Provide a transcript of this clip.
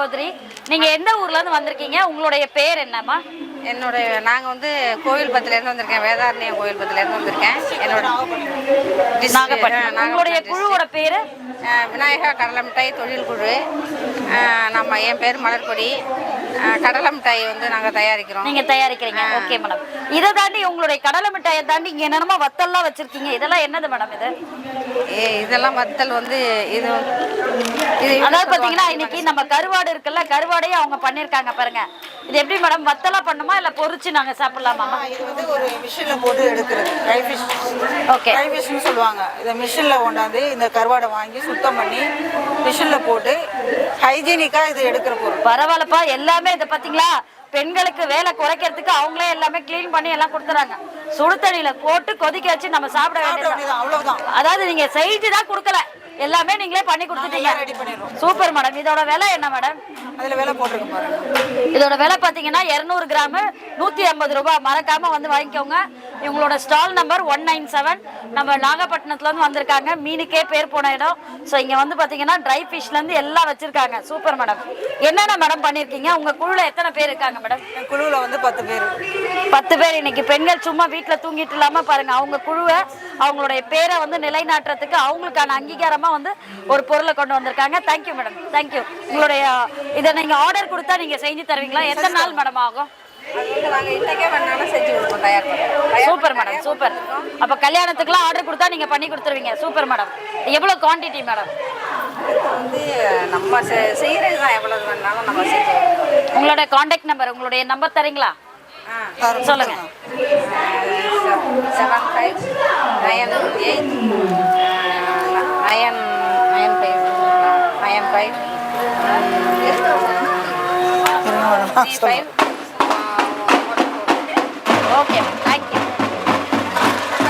சகோதரி நீங்க எந்த ஊர்ல இருந்து வந்திருக்கீங்க? உங்களுடைய பேர் என்னம்மா? என்னுடைய நாங்கள் வந்து கோவில்பத்துலேருந்து வந்திருக்கேன். வேதாரண்யம் கோவில்பத்துலேருந்து வந்திருக்கேன். என்னோட டிஸ்- நாகப்பட்டினம். ஆ, உங்களுடைய நாகப்பட்டினம் குழுவோட பேரு. ஆ, விநாயகா கடலை மிட்டாய் தொழில் குழு. ஆ, நம்ம என் பேர் மலர்கொடி. கடலை மிட்டாய் வந்து நாங்கள் தயாரிக்கிறோம். நீங்க தயாரிக்கிறீங்க. ஓகே மேடம் இதை தாண்டி உங்களுடைய கடலை மிட்டாயை தாண்டி இங்க என்னென்னமோ வத்தல்லாம் வச்சிருக்கீங்க. இதெல்லாம் என்னது மேடம் இது? ஏ, இதெல்லாம் வத்தல் வந்து இது இது அதாவது பாத்தீங்கன்னா இன்னைக்கு நம்ம கருவாடு இருக்குல்ல கருவாடையே அவங்க பண்ணிருக்காங்க பாருங்க. இது எப்படி மேடம் வத்தலா பண்ணுமா இல்ல பொரிச்சு நாங்க சாப்பிடலாமா இது வந்து ஒரு மிஷினில் போட்டு எடுக்கிறது. Dry fish okay. ட்ரை ஃபிஷ்னு சொல்லுவாங்க. இதை மிஷினில் கொண்டாந்து இந்த கருவாடை வாங்கி சுத்தம் பண்ணி மிஷினில் போட்டு ஹைஜீனிக்காக இது எடுக்கிற பொருள். பரவாயில்லப்பா எல்லாமே இதை பாத்தீங்களா பெண்களுக்கு வேலை குறைக்கிறதுக்கு அவங்களே எல்லாமே க்ளீன் பண்ணி எல்லாம் கொடுத்துறாங்க. சுடு தண்ணியில போட்டு கொதிக்க வச்சு நம்ம சாப்பிட வேண்டியது அவ்வளவுதான். அதாவது நீங்க செஞ்சு தான் கொடுக்கல. எல்லாமே நீங்களே பண்ணி கொடுத்துட்டீங்க. Super madam. இதோட விலை என்ன மேடம்? அதில் வேலை போட்டிருக்க இதோட விலை பார்த்தீங்கன்னா இரநூறு கிராமு நூற்றி ஐம்பது ரூபாய். மறக்காம வந்து வாங்கிக்கோங்க. இவங்களோட stall number one nine seven நம்ம நாகப்பட்டினத்துலேருந்து வந்திருக்காங்க. மீனுக்கே பேர் போன இடம். ஸோ இங்கே வந்து பார்த்தீங்கன்னா ட்ரை ஃபிஷ்லேருந்து எல்லாம் வச்சுருக்காங்க. சூப்பர் மேடம் என்னென்ன மேடம் பண்ணியிருக்கீங்க உங்கள் குழுவில் எத்தனை பேர் இருக்காங்க மேடம் என் குழுவில் வந்து பத்து பேர். பத்து பேர் இன்னைக்கு. பெண்கள் சும்மா வீட்டில் தூங்கிட்டு இல்லாமல் பாருங்க. அவங்க குழுவை அவங்களுடைய பேரை வந்து நிலைநாட்டுறதுக்கு அவங்களுக்கான அங்கீகாரமாக வந்து ஒரு பொருளை கொண்டு வந்திருக்காங்க. தேங்க்யூ மேடம் தேங்க்யூ உங்களுடைய இதை நீங்கள் ஆர்டர் கொடுத்தா நீங்கள் செஞ்சு தருவீங்களா? எத்தனை நாள் மேடம் ஆகும்? Super madam super. அப்போ கல்யாணத்துக்குலாம் ஆர்டர் கொடுத்தா நீங்கள் பண்ணி கொடுத்துருவீங்க. Super madam. எவ்வளோ குவான்டிட்டி மேடம்? வந்து நம்ம செ- செய்யறது தான் எவ்வளவு வேணாலும் நம்ம செஞ்சு கொடுப்போம். உங்களோட காண்டாக்ட் நம்பர் உங்களுடைய நம்பர் தரீங்களா? ஆ. சொல்லுங்க. Seven five nine eight nine nine five nine five. Five.